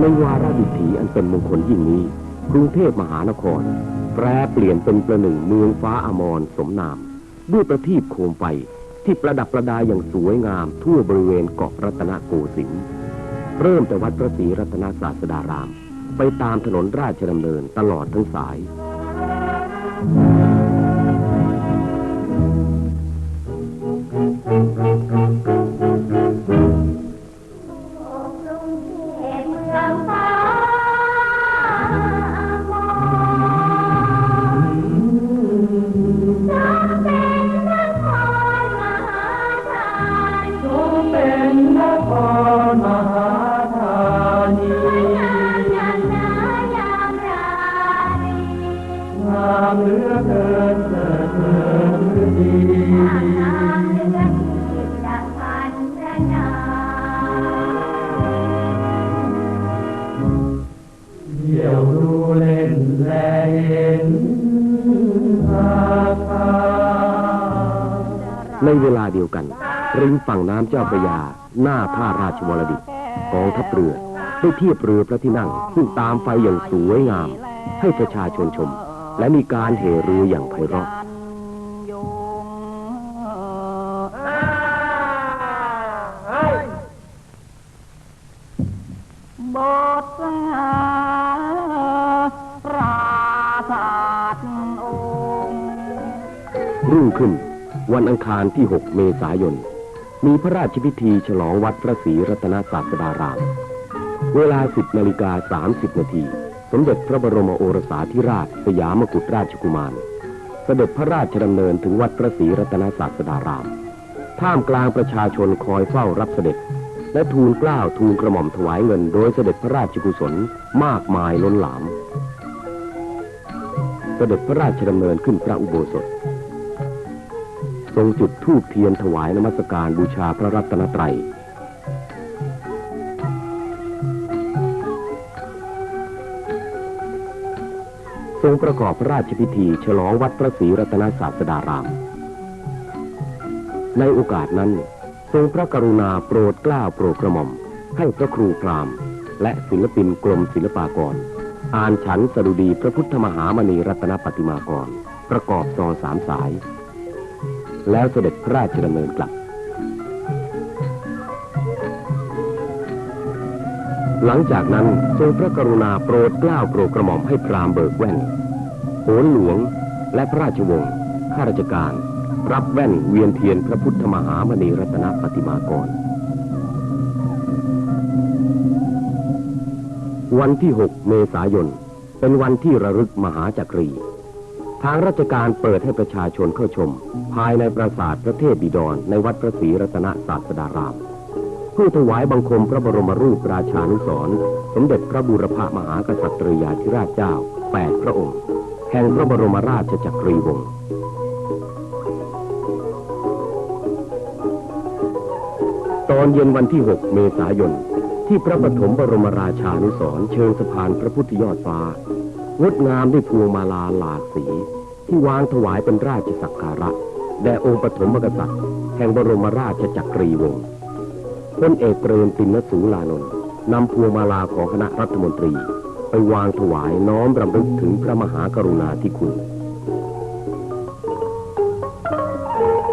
ในวาระดิถีอันเป็นมงคลยิ่งนี้ กรุงเทพมหานคร แปรเปลี่ยนเป็นประหนึ่งเมืองฟ้าอมรสมนาม ด้วยประทีปโคมไฟที่ประดับประดาอย่างสวยงาม ทั่วบริเวณเกาะรัตนโกสินทร์เริ่มจากวัดพระศรีรัตนศาสดาราม ไปตามถนนราชดำเนินตลอดทั้งสายเป็ เวลาเดียวกัน ริมฝั่งน้ำเจ้าพระยา หน้าท่าราชวรดิตกองทัพเรือได้เทียบเรือพระที่นั่งซึ่งตามไฟอย่างสวยงาม ให้ประชาชนชม และมีการเหเรืออย่างไพเราะบทสงาปราศาสตร์องค์รุ่งขึ้น วันอังคารที่ 6 เมษายน มีพระราชพิธีฉลองวัดพระศรีรัตนศาสดาราม เวลา 10นาฬิกา30 นาที สมเด็จพระบรมโอรสาธิราชสยามกุฎราชกุมาร เสด็จพระราชดำเนินถึงวัดพระศรีรัตนศาสดาราม ท่ามกลางประชาชนคอยเฝ้ารับเสด็จ และทูลเกล้าทูลกระหม่อมถวายเงิน โดยเสด็จพระราชกุศลมากมายล้นหลาม เสด็จพระราชดำเนินขึ้นพระอุโบสถ ทรงจุดธูปเทียนถวายนมัสการบูชาพระรัตนตรัย ทรงประกอบพระราชพิธีฉลองวัดพระศรีรัตนศาสดาราม ในโอกาสนั้น ทรงพระกรุณาโปรดกล้าโปรดกระหม่อม ให้พระครูพรามและศิลปินกรมศิลปากร อ่านฉันสดุดีพระพุทธมหามณีรัตนปฏิมากร ประกอบซอสามสาย แล้วเสด็จพระราชดำเนินกลับ หลังจากนั้นทรงพระกรุณาโปรดเกล้าโปรดกระหม่อมให้พราหมณ์เบิกแว่นโหนหลวงและพระราชวงศ์ข้าราชการ รับแว่นเวียนเทียนพระพุทธมหามณีรัตนปฏิมากร วันที่ 6 เมษายน เป็นวันที่ระลึกมหาจักรี ทางราชการเปิดให้ประชาชนเข้าชม ภายในปราสาทพระเทพบิดร ในวัดพระศรีรัตนศาสดารามเพื่อถวายบังคมพระบรมรูปราชานุสรสมเด็จพระบูรพมหากษัตริยาธิราชเจ้าแปดพระองค์ แห่งพระบรมราชจักรีวงศ์ตอนเย็นวันที่ 6 เมษายน ที่พระปฐมบรมราชานุสรเชิงสะพานพระพุทธยอดฟ้างดงามด้วยพวงมาลาหลากสี ที่วางถวายเป็นราชสักการะ แด่องค์ปฐมกษัตริย์ แห่งบรมราชจักรีวงศ์พลเอกเปรมตินสูลานนท์นำพวงมาลาของคณะรัฐมนตรี ไปวางถวายน้อมรำลึกถึงพระมหากรุณาธิคุณ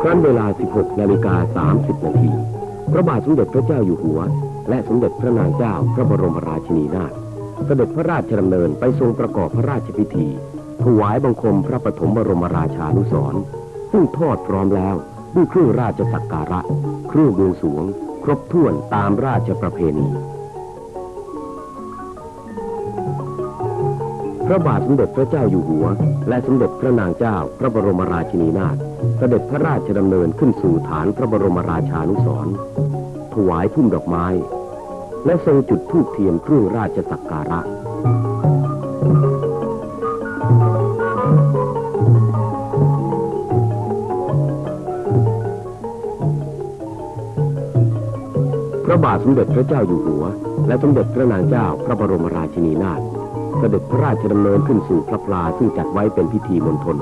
ครั้นเวลา 16 นาฬิกา 30 นาที พระบาทสมเด็จพระเจ้าอยู่หัว และสมเด็จพระนางเจ้าพระบรมราชินีนาถเสด็จพระราชดำเนินไปทรงประกอบพระราชพิธี ถวายบังคมพระปฐมบรมราชานุสรซึ่งทอดพร้อมแล้วด้วยเครื่องราชสักการะ เครื่องบวงสวง ครบถ้วนตามราชประเพณี พระบาทสมเด็จพระเจ้าอยู่หัว และสมเด็จพระนางเจ้าพระบรมราชินีนาถเสด็จพระราชดำเนินขึ้นสู่ฐานพระบรมราชานุสรถวายพุ่มดอกไม้ และทรงจุดธูปเทียนเครื่องราชสักการะ บาทสมเด็จพระเจ้าอยู่หัว และสมเด็จพระนางเจ้าพระบรมราชินีนาถเสด็จพระราชดำเนินขึ้นสู่พระพลาซึ่งจัดไว้เป็นพิธีมณฑล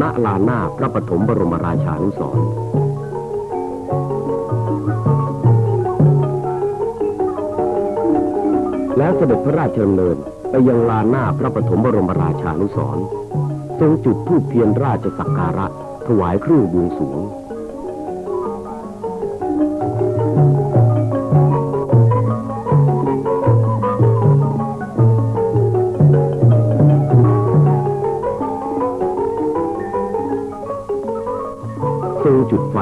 ณลานหน้าพระปฐมบรมราชานุสรณ์แล้วเสด็จพระราชดำเนินไปยังลานหน้าพระปฐมบรมราชานุสรณ์ทรงจุดธูปเทียนราชสักการะ ถวายเครื่องบวงสรวง ทรงจุดไฟ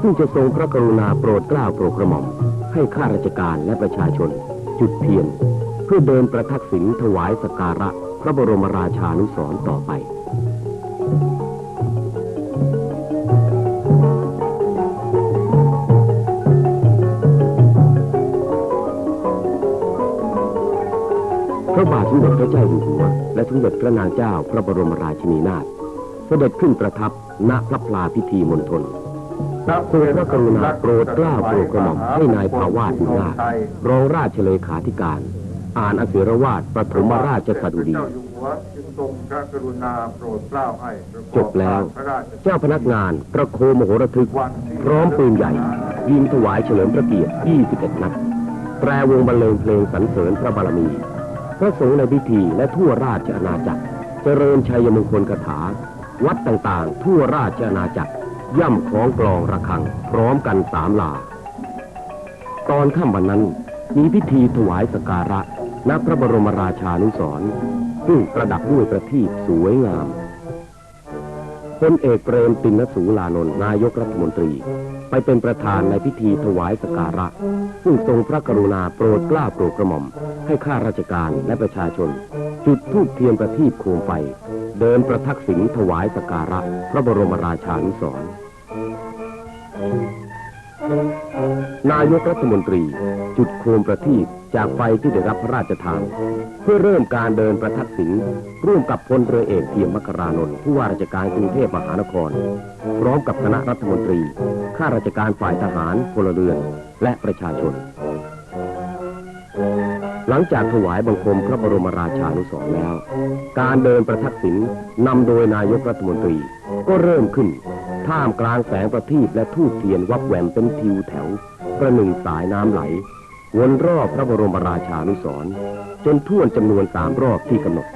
ซึ่งจะทรงพระกรุณาโปรดเกล้าโปรดกระหม่อม ให้ข้าราชการและประชาชน จุดเทียน เพื่อเดินประทักษิณถวายสกการะ พระบรมราชานุสรต่อไปพระบาทสมเด็จพระเจ้าอยู่หัว และสมเด็จพระนางเจ้าพระบรมราชินีนาถเสด็จขึ้นประทับ ณพระพลาพิธีมณฑลทรงพระกรุณาโปรดเกล้าโปรดกระหม่อมให้นายภาวาสบุญนาครองราชเลขาธิการ อ่านอศิรวาทปฐมราชสดุดีเจ้าอยู่หัวจึงทรงพระกรุณาโปรดเกล้าให้ประกอบจบแล้วพระราชเจ้าพนักงานประโคมโหระทึก พร้อมปืนใหญ่ ยิงถวายเฉลิมพระเกียรติ 21 นัดแตรวงบรรเลงเพลงสรรเสริญพระบารมี พระสงฆ์ในพิธีและทั่วราชอาณาจักร เจริญชัยมงคลคาถา วัดต่างๆ ทั่วราชอาณาจักร ย่ำคล้องกลองระฆัง พร้อมกันสามลา ตอนค่ำวันนั้นมีพิธีถวายสการะณพระบรมราชานุสรซึ่งประดับด้วยประทีปสวยงามพลเอกเปรมตินสูลานนท์นายกรัฐมนตรี ไปเป็นประธานในพิธีถวายสการะ ซึ่งทรงพระกรุณาโปรดกล้าโปรดกระหม่อม ให้ข้าราชการและประชาชน จุดธูปเทียนประทีปโคมไฟ เดินประทักษิณถวายสการะพระบรมราชานุสรณ์นายกรัฐมนตรีจุดโคมประทีปจากไฟที่ได้รับพระราชทาน เพื่อเริ่มการเดินประทักษิณร่วมกับพลเรือเอกเทียมมกรานนท์ผู้ว่าราชการกรุงเทพมหานคร พร้อมกับคณะรัฐมนตรี ข้าราชการฝ่ายทหารพลเรือน และประชาชน หลังจากถวายบังคมพระบรมราชานุสรณ์แล้ว การเดินประทักษิณนำโดยนายกรัฐมนตรี ก็เริ่มขึ้น ท่ามกลางแสงประทีปและทูบเทียนวับแหวมเป็นทิวแถว ประหนึ่งสายน้ำไหล วนรอบพระบรมราชานุสรณ์จนท่วนจำนวนสามรอบที่กำหนด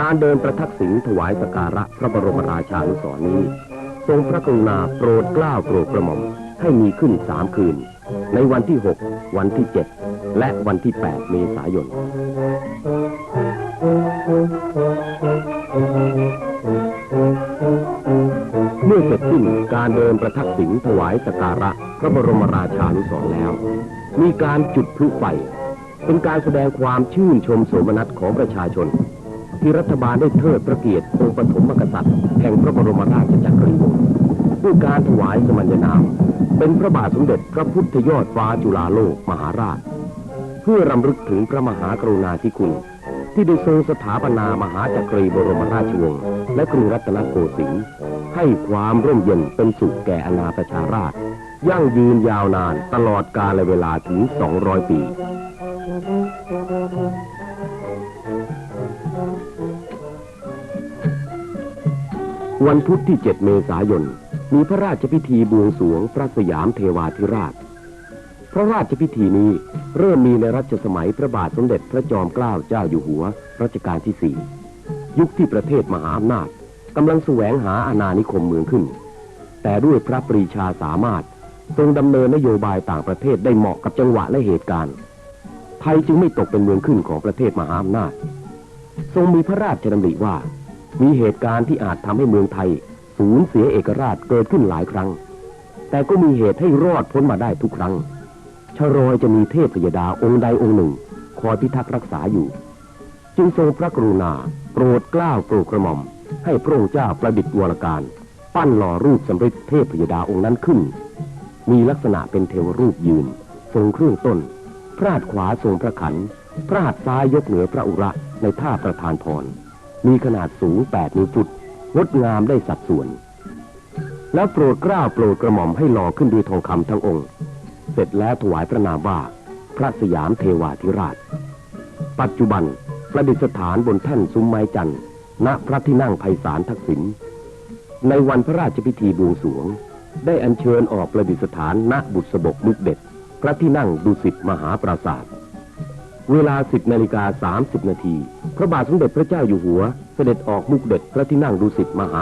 การเดินประทักษิณถวายสกการะพระบรมราชานุสรณ์นี้ ทรงพระกรุณาโปรดเกล้าโปรดกระหม่อมให้มีขึ้นสามคืน ในวันที่หกวันที่เจ็ด และวันที่แปดเมษายน เมื่อเสร็จสิ้นการเดินประทักษิณถวายสการะพระบรมราชานุสรแล้ว มีการจุดพลุไฟ เป็นการแสดงความชื่นชมโสมนัสของประชาชน ที่รัฐบาลได้เทิดพระเกียรติองค์ปฐมกษัตริย์แห่งพระบรมราชจักรีวงศ์ด้วยการถวายสมัญนามเป็นพระบาทสมเด็จพระพุทธยอดฟ้าจุฬาโลกมหาราช พื่อรำลึกถึงพระมหากรุณาธิคุณ ที่ได้ทรงสถาปนามหาจักรีบรมราชวงศ์และกรุงรัตนโกสินทร์ให้ความร่มเย็นเป็นสุขแก่อาณาประชาราชยั่งยืนยาวนานตลอดกาลเวลาถึง 200 ปี วันพุธที่ 7 เมษายน มีพระราชพิธีบวงสรวงพระสยามเทวาธิราช พระราชพิธีนี้ เริ่มมีในรัชสมัยพระบาทสมเด็จพระจอมเกล้าเจ้าอยู่หัวรัชกาลที่สี่ยุคที่ประเทศมหาอำนาจกำลังแสวงหาอาณานิคมเมืองขึ้น แต่ด้วยพระปรีชาสามารถทรงดำเนินนโยบายต่างประเทศได้เหมาะกับจังหวะและเหตุการณ์ ไทยจึงไม่ตกเป็นเมืองขึ้นของประเทศมหาอำนาจ ทรงมีพระราชดำริว่า มีเหตุการณ์ที่อาจทำให้เมืองไทย สูญเสียเอกราชเกิดขึ้นหลายครั้ง แต่ก็มีเหตุให้รอดพ้นมาได้ทุกครั้ง ชรอยจะมีเทพพยดาองค์ใดองค์หนึ่ง คอยพิทักษ์รักษาอยู่ จึงทรงพระกรุณาโปรดเกล้าโปรดกระหม่อม ให้พระองค์เจ้าประดิษฐ์วรการ ปั้นหล่อรูปสำริดเทพยดาองค์นั้นขึ้น มีลักษณะเป็นเทวรูปยืน ทรงเครื่องต้น พระหัตถ์ขวาทรงพระขันพระหัตถ์ซ้ายยกเหนือพระอุระในท่าประธานพรมีขนาดสูงแปดนิ้วฟุตงดงามได้สัดส่วน แล้วโปรดเกล้าโปรดกระหม่อมให้หล่อขึ้นด้วยทองคำทั้งองค์ เสร็จแล้วถวายพระนามว่า พระสยามเทวาธิราช ปัจจุบันประดิษฐานบนแท่นซุ้มไม้จันทร์ณพระที่นั่งไพศาลทักษิณในวันพระราชพิธีบวงสวง ได้อัญเชิญออกประดิษฐานณบุษบกมุกเด็ด พระที่นั่งดุสิตมหาปราศาสตร์เวลา 10นาฬิกา30นาทีพระบาทสมเด็จพระเจ้าอยู่หัว เสด็จออกมุกเด็ดพระที่นั่งดุสิตมหา